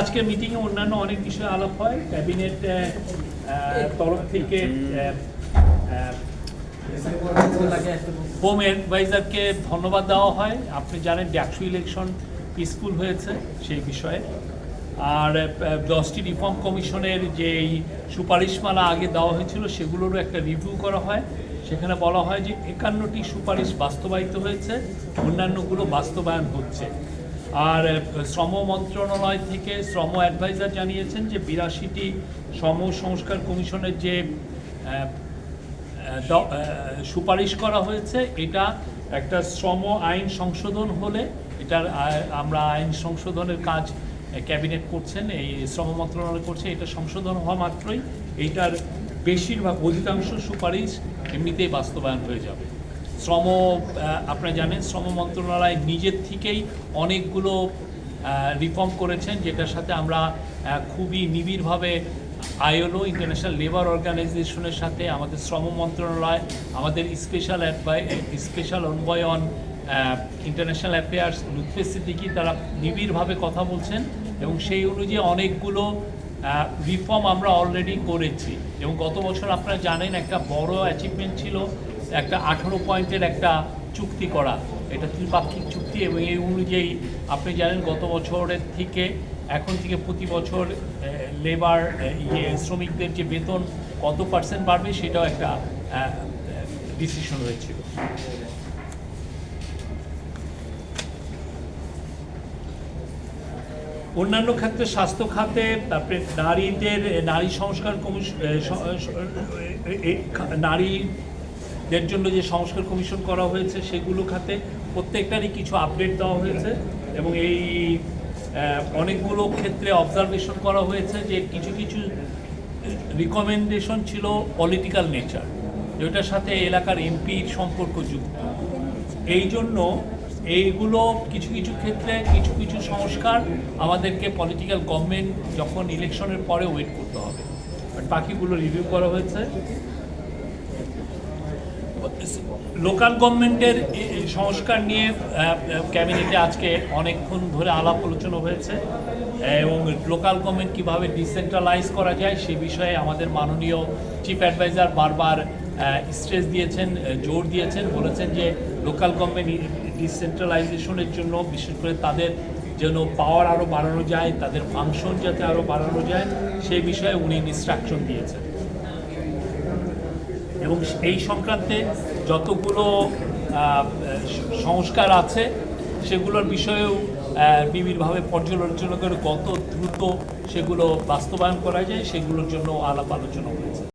আজকে মিটিংয়ে অন্যান্য অনেক বিষয়ে আলাপ হয়। ক্যাবিনেট তরফ থেকে হোম অ্যাডভাইজারকে ধন্যবাদ দেওয়া হয়। আপনি জানেন ডাকসু ইলেকশন পিসফুল হয়েছে সেই বিষয়ে। আর দশটি রিফর্ম কমিশনের যে এই সুপারিশমালা আগে দেওয়া হয়েছিল, সেগুলোরও একটা রিভিউ করা হয়। সেখানে বলা হয় যে একান্নটি সুপারিশ বাস্তবায়িত হয়েছে, অন্যান্যগুলো বাস্তবায়ন হচ্ছে। আর শ্রম মন্ত্রণালয় থেকে শ্রম অ্যাডভাইজার জানিয়েছেন যে বিরাশিটি শ্রম সংস্কার কমিশনের যে সুপারিশ করা হয়েছে, এটা একটা শ্রম আইন সংশোধন হলে এটার আমরা আইন সংশোধনের কাজ ক্যাবিনেট করছেন, এই শ্রম মন্ত্রণালয় করছে, এটা সংশোধন হওয়া মাত্রই, এইটার বেশিরভাগ অধিকাংশ সুপারিশ এমনিতেই বাস্তবায়ন হয়ে যাবে। শ্রম আপনারা জানেন, শ্রম মন্ত্রণালয় নিজের থেকেই অনেকগুলো রিফর্ম করেছেন, যেটার সাথে আমরা খুবই নিবিড়ভাবে আইএলও ইন্টারন্যাশনাল লেবার অর্গানাইজেশনের সাথে আমাদের শ্রম মন্ত্রণালয়, আমাদের special special envoy on international affairs Lutfe Siddiqui তারা নিবিড়ভাবে কথা বলছেন এবং সেই অনুযায়ী অনেকগুলো রিফর্ম আমরা অলরেডি করেছি। এবং গত বছর আপনারা জানেন, একটা বড় অ্যাচিভমেন্ট ছিল একটা আঠারো পয়েন্টের একটা চুক্তি করা। এটা ত্রিপাক্ষিক চুক্তি এবং এই অনুযায়ী আপনি জানেন গত বছরের থেকে এখন থেকে প্রতি বছর লেবার ইয়ে শ্রমিকদের যে বেতন কত পার্সেন্ট বাড়বে সেটাও একটা ডিসিশন হয়েছিল অন্যান্য ক্ষেত্রে স্বাস্থ্য খাতে তারপরে নারীদের নারী সংস্কার কমিশন নারীদের জন্য যে সংস্কার কমিশন করা হয়েছে, সেগুলো খাতে প্রত্যেকটারই কিছু আপডেট দেওয়া হয়েছে এবং এই অনেকগুলো ক্ষেত্রে অবজারভেশন করা হয়েছে যে কিছু কিছু রিকমেন্ডেশন ছিল পলিটিক্যাল নেচার যেটার সাথে এলাকার এমপির সম্পর্ক যুক্ত। এই জন্য এইগুলো কিছু কিছু ক্ষেত্রে কিছু কিছু সংস্কার আমাদেরকে পলিটিক্যাল গভর্নমেন্ট যখন ইলেকশনের পরে ওয়েট করতে হবে। বাট বাকিগুলো রিভিউ করা হয়েছে। লোকাল গভর্নমেন্টের সংস্কার নিয়ে ক্যাবিনেটে আজকে অনেকক্ষণ ধরে আলাপ আলোচনা হয়েছে। এবং লোকাল গভর্নমেন্ট কীভাবে ডিসেন্ট্রালাইজ করা যায় সে বিষয়ে আমাদের মাননীয় চিফ অ্যাডভাইজার বারবার স্ট্রেস দিয়েছেন জোর দিয়েছেন। বলেছেন যে লোকাল গভর্নমেন্ট ডিসেন্ট্রালাইজেশনের জন্য, বিশেষ করে তাদের যেন পাওয়ার আরও বাড়ানো যায়, তাদের ফাংশন যাতে আরও বাড়ানো যায় সেই বিষয়ে উনি ইনস্ট্রাকশন দিয়েছেন। এবং এই সংক্রান্তে যতগুলো সংস্কার আছে, সেগুলোর বিষয়েও নিবিড়ভাবে পর্যালোচনা করে কত দ্রুত সেগুলো বাস্তবায়ন করা যায়, সেগুলোর জন্য আলাপ আলোচনা হয়েছে।